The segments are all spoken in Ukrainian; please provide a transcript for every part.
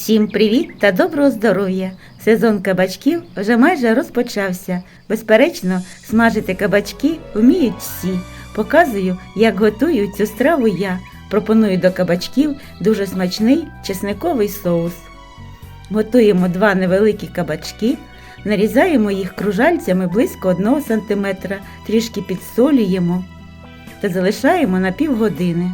Всім привіт та доброго здоров'я! Сезон кабачків вже майже розпочався. Безперечно, смажити кабачки вміють всі. Показую, як готую цю страву я. Пропоную до кабачків дуже смачний чесниковий соус. Готуємо два невеликі кабачки, нарізаємо їх кружальцями близько 1 см, трішки підсолюємо та залишаємо на півгодини.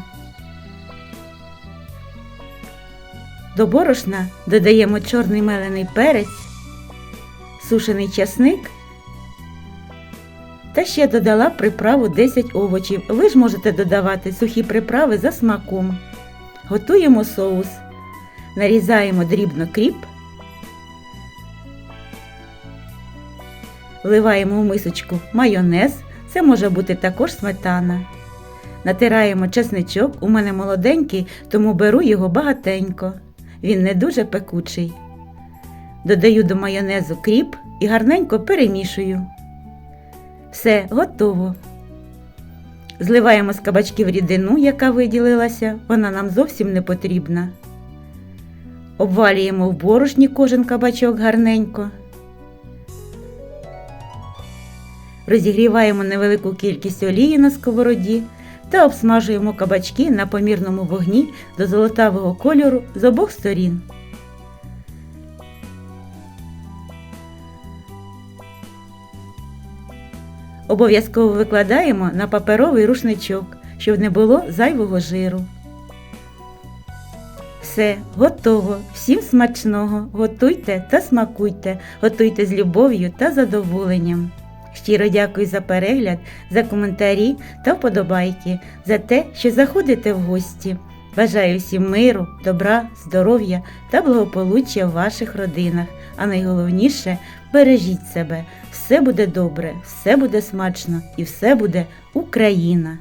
До борошна додаємо чорний мелений перець, сушений часник та ще додала приправу 10 овочів. Ви ж можете додавати сухі приправи за смаком. Готуємо соус. Нарізаємо дрібно кріп. Вливаємо в мисочку майонез, це може бути також сметана. Натираємо чесничок, у мене молоденький, тому беру його багатенько. Він не дуже пекучий. Додаю до майонезу кріп і гарненько перемішую. Все, готово. Зливаємо з кабачків рідину, яка виділилася, вона нам зовсім не потрібна. Обвалюємо в борошні кожен кабачок гарненько. Розігріваємо невелику кількість олії на сковороді та обсмажуємо кабачки на помірному вогні до золотавого кольору з обох сторін. Обов'язково викладаємо на паперовий рушничок, щоб не було зайвого жиру. Все, готово. Всім смачного. Готуйте та смакуйте, готуйте з любов'ю та задоволенням. Щиро дякую за перегляд, за коментарі та вподобайки, за те, що заходите в гості. Бажаю всім миру, добра, здоров'я та благополуччя в ваших родинах. А найголовніше бережіть себе. Все буде добре, все буде смачно і все буде Україна!